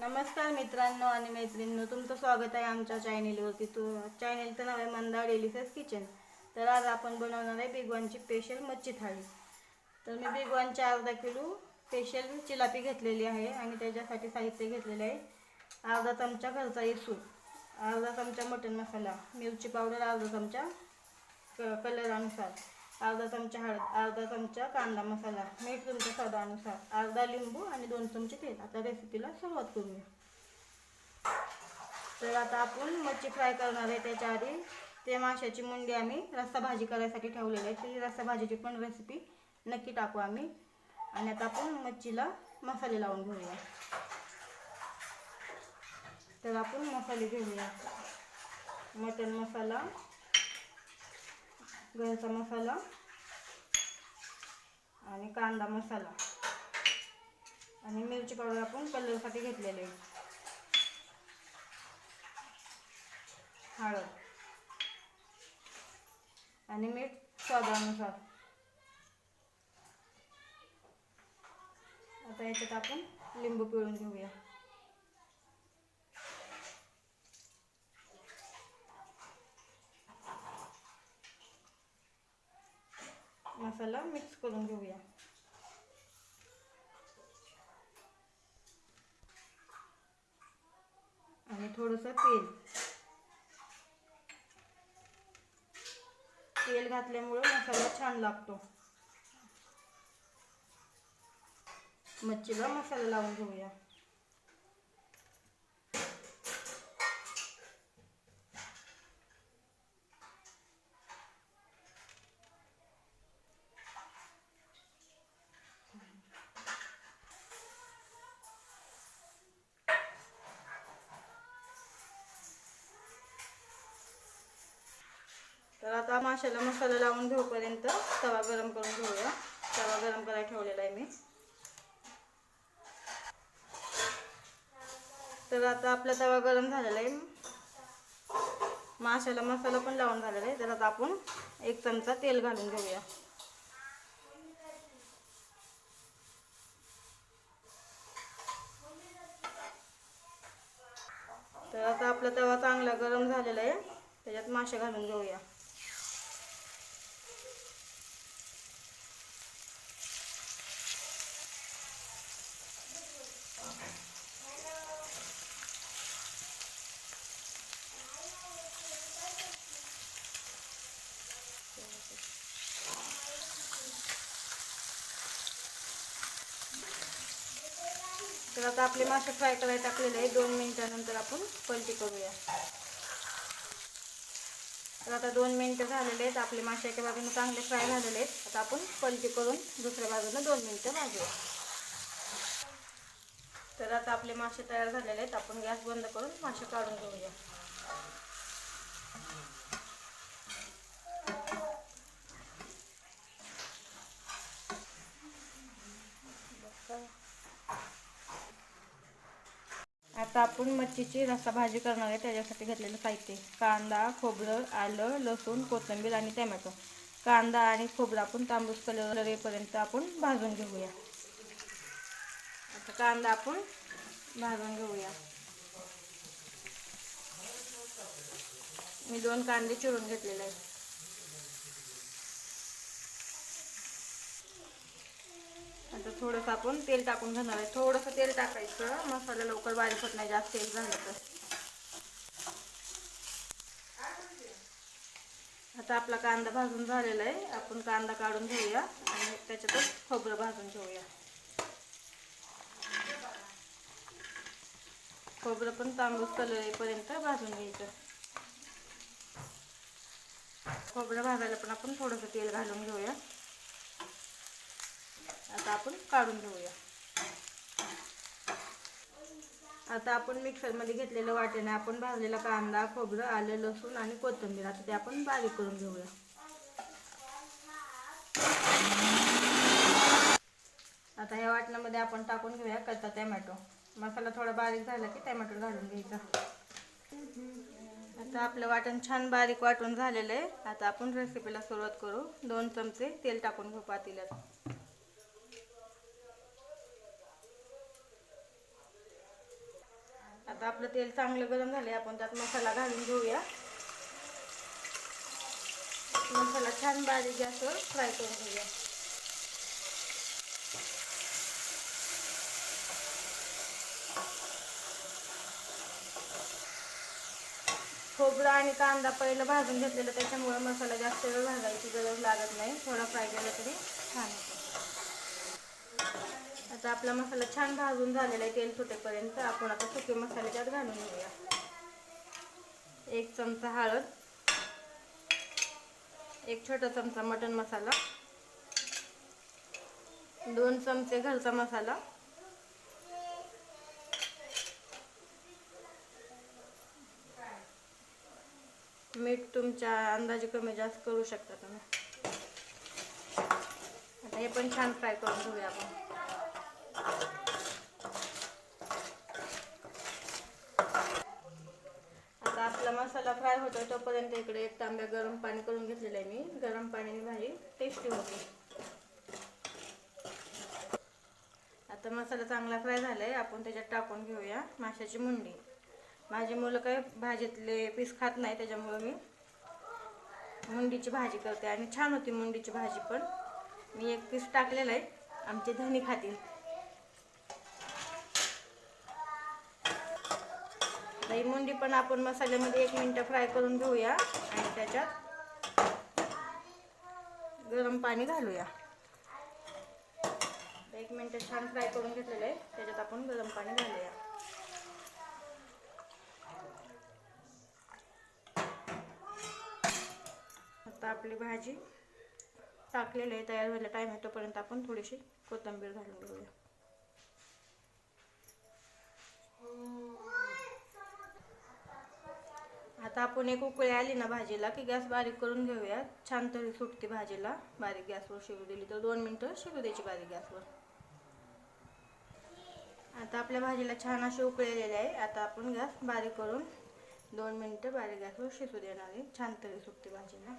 नमस्कार मित्रांनो आणि मैत्रिणींनो तुमचं स्वागत आहे आमच्या चॅनेलवरती तू चॅनेलचं नाव आहे मंदा डेलिसस किचन तर आज आपण बनवणार आहे बिगवानची स्पेशल मच्छी थाळी. तर मी बिगवानचे अर्धा किलो स्पेशल चिलापी घेतलेली आहे आणि त्याच्यासाठी साहित्य घेतलेले आहे. अर्धा चमचा घरचा इसूर अर्धा चमचा मटन मसाला मिरची पावडर अर्धा चमचा क कलर अर्धा चमचा हळद अर्धा चमचा कांदा मसाला मीठ तुमच्या स्वादानुसार अर्धा लिंबू आणि दोन चमचे तेल. आता रेसिपीला सुरुवात करूया. तर आता आपण मच्छी फ्राय करणार आहे. त्याच्या आधी ते माशाची मुंडी आम्ही रस्सा भाजी करायसाठी ठेवलेली आहे. ती रस्सा भाजीची पण रेसिपी नक्की टाकू आम्ही. आणि आता आपण मच्छीला मसाले लावून घेऊया. तर आपण मसाले घेऊया. मटन मसाला घरचा मसाला आणि कांदा मसाला. आणि मिरची पावडर आपण कलरसाठी घेतलेले. आहे. हळद. आणि मीठ स्वादानुसार. आता याच्यात आपण लिंबू पिळून घेऊया. मसाला मिक्स करून घेऊया. आणि थोडंसं तेल. तेल घातल्यामुळे मसाला छान लागतो. मच्छीला मसाला लावून घेऊया. तर आता माशाला मसाला लावून घेऊपर्यंत तवा गरम करून घेऊया. तवा गरम करायला ठेवलेला आहे मी. तर आता आपला तवा गरम झालेला आहे. माशाला मसाला पण लावून झालेला आहे. तर आता आपण एक चमचा तेल घालून घेऊया. तर आता आपला तवा चांगला गरम झालेला आहे. त्याच्यात मासे घालून घेऊया. तर आता आपले मासे फ्राय करायला टाकलेले आहे दोन मिनिटानंतर आपण पलटी करूया. तर आता दोन मिनटं झालेले आहेत. आपले मासे एका बाजूने चांगले फ्राय झालेले आहेत. आता आपण पलटी करून दुसऱ्या बाजूने दोन मिनटं भाजूया. तर आता आपले मासे तयार झालेले आहेत. आपण गॅस बंद करून मासे काढून घेऊया. आता आपण मच्छीची रस्सा भाजी करणार आहे. त्याच्यासाठी घेतलेलं साहित्य कांदा खोबरं आलं लसूण कोथिंबीर आणि टमॅटो. कांदा आणि खोबरं आपण तांबूस कलर येईपर्यंत आपण भाजून घेऊया. आता कांदा आपण भाजून घेऊया. मी दोन कांदे चिरून घेतलेले आहेत. आता थोडंसं आपण तेल टाकून घेणार आहे. थोडंसं तेल टाकायचं. मसाला लवकर बारीक होत नाही जास्त तेल झालं तर. आता आपला कांदा भाजून झालेला आहे. आपण कांदा काढून घेऊया आणि त्याच्यातच खोबरं भाजून घेऊया. खोबरं पण तांबूस कलर येईपर्यंत भाजून घ्यायचं. खोबरं भाजायला पण आपण थोडंसं तेल घालून घेऊया. आता आपण काढून घेऊया. आता आपण मिक्सरमध्ये घेतलेलं वाटेने आपण भाजलेला कांदा खोबरं आलं लसूण आणि कोथिंबीर आता ते आपण बारीक करून घेऊया. आता ह्या वाटणामध्ये आपण टाकून घेऊया कच्चा टॅमॅटो. मसाला थोडा बारीक झाला की टॅमॅटो घालून घ्यायचा. आता आपलं वाटण छान बारीक वाटून झालेलं आहे. आता आपण रेसिपीला सुरुवात करू. दोन चमचे तेल टाकून घेऊ पातेल्यात. आता आपलं तेल चांगलं गरम झाले आपण त्यात मसाला घालून घेऊया. मसाला छान बारीक गॅसवर फ्राय करून घेऊया. खोबरं आणि कांदा पहिलं भाजून घेतलेलं त्याच्यामुळे मसाला जास्त वेळ भाजायची गरज लागत नाही. थोडा फ्राय केला तरी छान होतो. आता आपला मसाला छान भाजून झालेला आहे तेल सुटेपर्यंत आपण आता सुके मसाले त्यात घालून घेऊया. एक चमचा हळद. एक छोटा चमचा मटन मसाला. दोन चमचे घरचा मसाला. मीठ तुमच्या अंदाजे कमी जास्त करू शकता तुम्ही. आता हे पण छान फ्राय करून घेऊया आपण. आता आपला मसाला फ्राय होतोय तोपर्यंत इकडे एक तांब्या गरम पाणी करून घेतलेलं आहे मी. गरम पाण्याने भाजी टेस्टी होते. आता मसाला चांगला फ्राय झालाय. आपण त्याच्यात टाकून घेऊया माशाची मुंडी. माझी मुलं काही भाजीतले पीस खात नाही त्याच्यामुळं मी मुंडीची भाजी करते. आणि छान होती मुंडीची भाजी पण. मी एक पीस टाकलेला आहे. आमचे धनी खातील. आता ही मुंडी पण आपण मसाल्यामध्ये एक मिनटं फ्राय करून घेऊया आणि त्याच्यात गरम पाणी घालूया. एक मिनटं छान फ्राय करून घेतलेलं आहे. त्याच्यात आपण गरम पाणी घालूया. आता आपली भाजी टाकलेली आहे. तयार व्हायला टाईम आहे तोपर्यंत आपण थोडीशी कोथिंबीर घालून घेऊया. हो. आता आपण एक उकळी आली ना भाजीला की गॅस बारीक करून घेऊया छान तरी सुटते भाजीला. बारीक गॅसवर शिजू दिली तर दोन मिनटं शिजू द्यायची बारीक गॅसवर. आता आपल्या भाजीला छान अशी उकळलेली आहे. आता आपण गॅस बारीक करून दोन मिनटं बारीक गॅसवर शिजू देणार आहे. छान तरी सुटते भाजीला.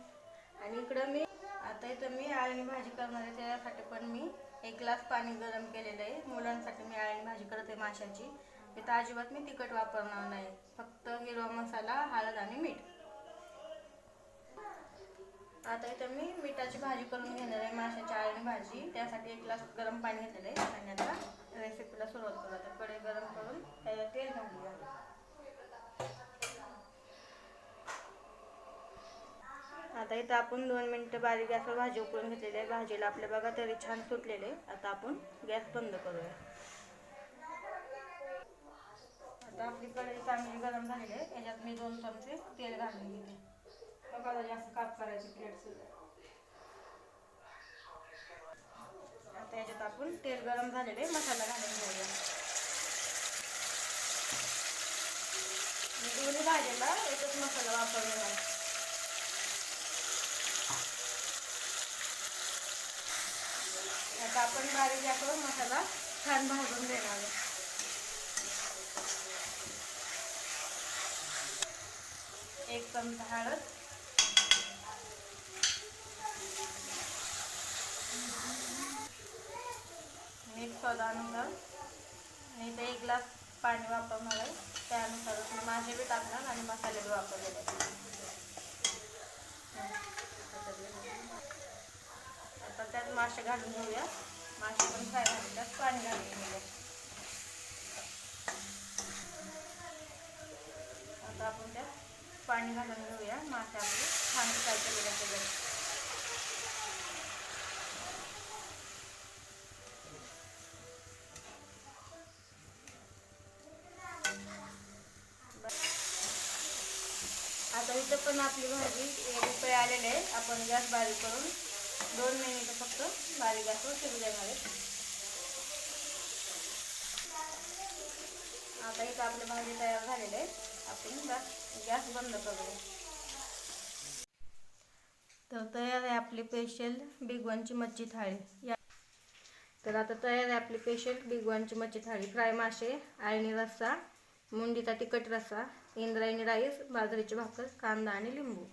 आणि इकडं मी आता इथं मी आळणी भाजी करणार आहे त्यासाठी पण मी एक ग्लास पाणी गरम केलेलं आहे. मुलांसाठी मी आळणी भाजी करत आहे माशाची. इथं अजिबात मी तिखट वापरणार नाही. फक्त हिरवा मसाला हळद आणि मीठ. आता इथं मी मिठाची भाजी करून घेणार आहे माशाची आळणी भाजी. त्यासाठी एक ग्लास गरम पाणी घेतलेलं आहे. आणि आता रेसिपीला सुरुवात करू. आता कडे गरम करून त्याला तेल घालूया आता इथं आपण दोन मिनटं बारीक गॅसवर भाजी उकळून घेतलेली आहे. भाजीला आपल्या बघा तरी छान सुटलेले आता आपण गॅस बंद करूया. आता आपली कढई चांगली गरम झालेली आहे. त्याच्यात मी दोन चमचे तेल घालून घेते. बघा जास्त काप करायची प्लेट सुद्धा. आता याच्यात आपण तेल गरम झालेले मसाला घालून घेऊया. मी दोन्ही भाजीला एकच मसाला वापरलेला आहे. आता आपण बारीक याकडून मसाला छान भाजून देणार आहे. एक चमचा हळद. मीठ स्वादानुसार आणि ते एक ग्लास पाणी वापरणार आहे त्यानुसारच मी माझे बी टाकणार आणि मसाले बी वापरलेले आता त्यात मासे घालून घेऊया. मासे पण फ्राय त्यात पाणी घालून घेऊया. आता आपण त्यात पाणी घालून घेऊया. माशामध्ये छान फ्राय केलेले त्याच्यात आता इथं पण आपली भाजी एक रुपये आलेले आहे आपण गॅस बारीक करून दोन मिनिटं फक्त बारीक गॅसवर शिजू देणार आहे आता इथं आपली भाजी तयार झालेली आहे. आपण गॅस बंद करूया तर तयार आहे आपली स्पेशल बिगवानची मच्छी थाळी. या तर आता तयार आहे आपली स्पेशल बिगवानची मच्छी थाळी. फ्राय मासे आळणी रस्सा मुंडीचा तिखट रस्सा इंद्रायणी राईस बाजरीची भाकर कांदा आणि लिंबू.